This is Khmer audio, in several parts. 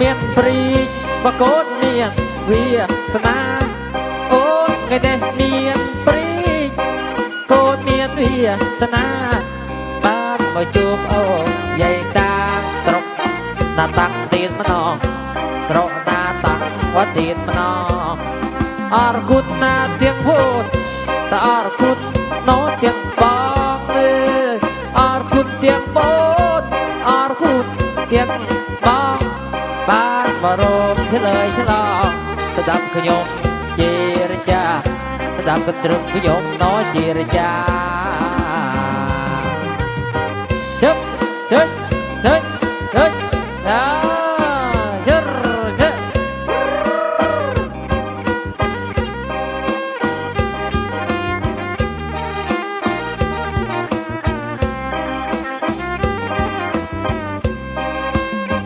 មានព្រីកបកូនមានវាសនាអូនថ្ងៃនេះមានព្រីកកូនមានវាសនាបានមកជួបអូនយាយតាស្រុកតាតាំងទៀនម្ដងស្រុកតាតាំងវត្តទៀនម្ដងអរគុណណាទាំងវូនតអរគុណ ឆ្លើយឆ្លងស្ដាប់ខ្ញុំជារចាស្ដាប់កន្ទ្រឹមខ្ញុំណោជារចាជឹបជឹបជឹបជឹបណាជឹបជឹប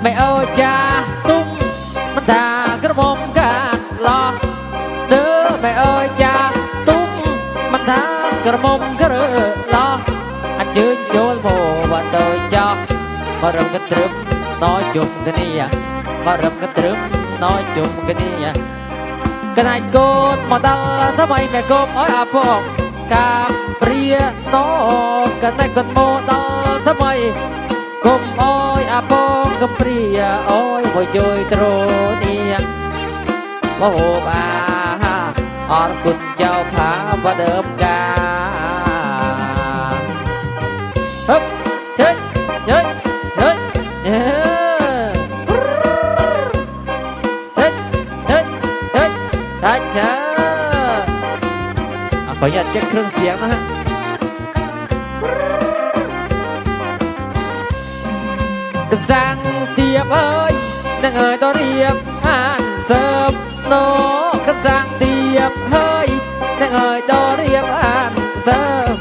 ម៉ែអូចា តាក្រមុំកាត់ឡោះទើបែអើយចាទុំមិនថាក្រមុំក្រឡោះអញ្ជើញចូលមកបាត់ទៅចោះមករំកត្រឹមណយជុំគ្នាមករំកត្រឹមណយជុំគ្នាកណាច់កូនមកដល់ថ្មីមេកុំអើយអាពងកាព្រាណោកណាច់កូនមកដល់ថ្មីកុំអើយអាពងកាព្រាអូ មកជួយត្រូនេះមហូបអាហារអរគុណเจ้าផាបដើមកាហឹបជើញជើញជើញអេជើញជើញជើញតាចាអរខញ្ញាតចេះគ្រឿងเสียงណាហ៎ទឹកសាំងទៀបអើយ នឹងអើយតរៀបអានសើបណូកសាំងទៀបហើយនឹងអើយតរៀបអានសើប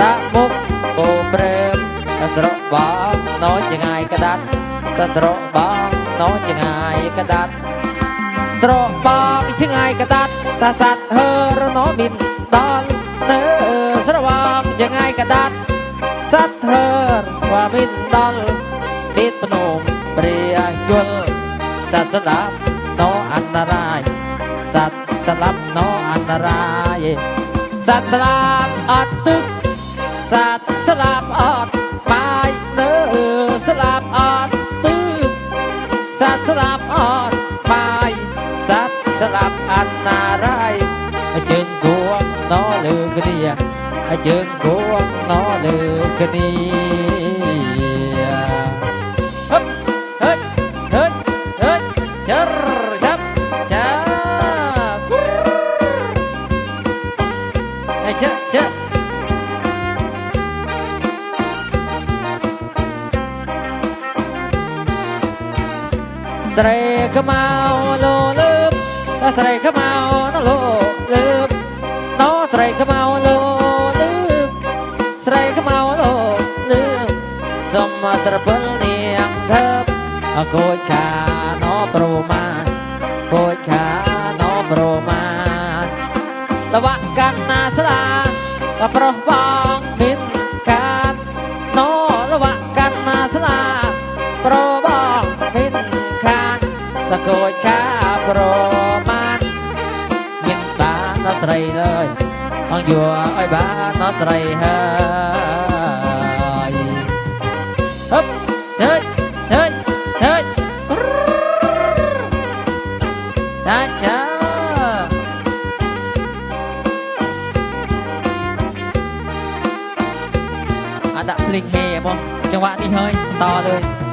ដាក់មុខគោព្រែមស្រកបងណូចងាយក្តាត់ស្រកបងណូចងាយក្តាត់ស្រកបងចងាយក្តាត់តាសាត់ហឺរណូមីនដល់ទៅស្រវងចងាយក្តាត់សាត់ហឺវ៉ាមីនដល់ពីភ្នំ ព្រះជលសត្វស្លាប់ណូអន្តរាយសត្វស្លាប់ណូអន្តរាយសត្វស្លាប់អត់ទឹកសត្វស្លាប់អត់បាយនៅស្លាប់អត់ទឹកសត្វស្លាប់អត់បាយសត្វស្លាប់អន្តរាយជើងគួងណូលើគ្នាជើងគួងណូលើគ្នា ai chết chết Sợi cơ mau lô lớp Ta sợi cơ mau nó lô lớp Nó sợi cơ mau lô lớp Sợi cơ mau lô lớp សុំត្រពលនាងធើបកូចខា nó sray lời con vừa ơi ba nó sray hơi hấp thế thế thế đã chả à đặt linh hè bông chẳng hạn đi hơi to lên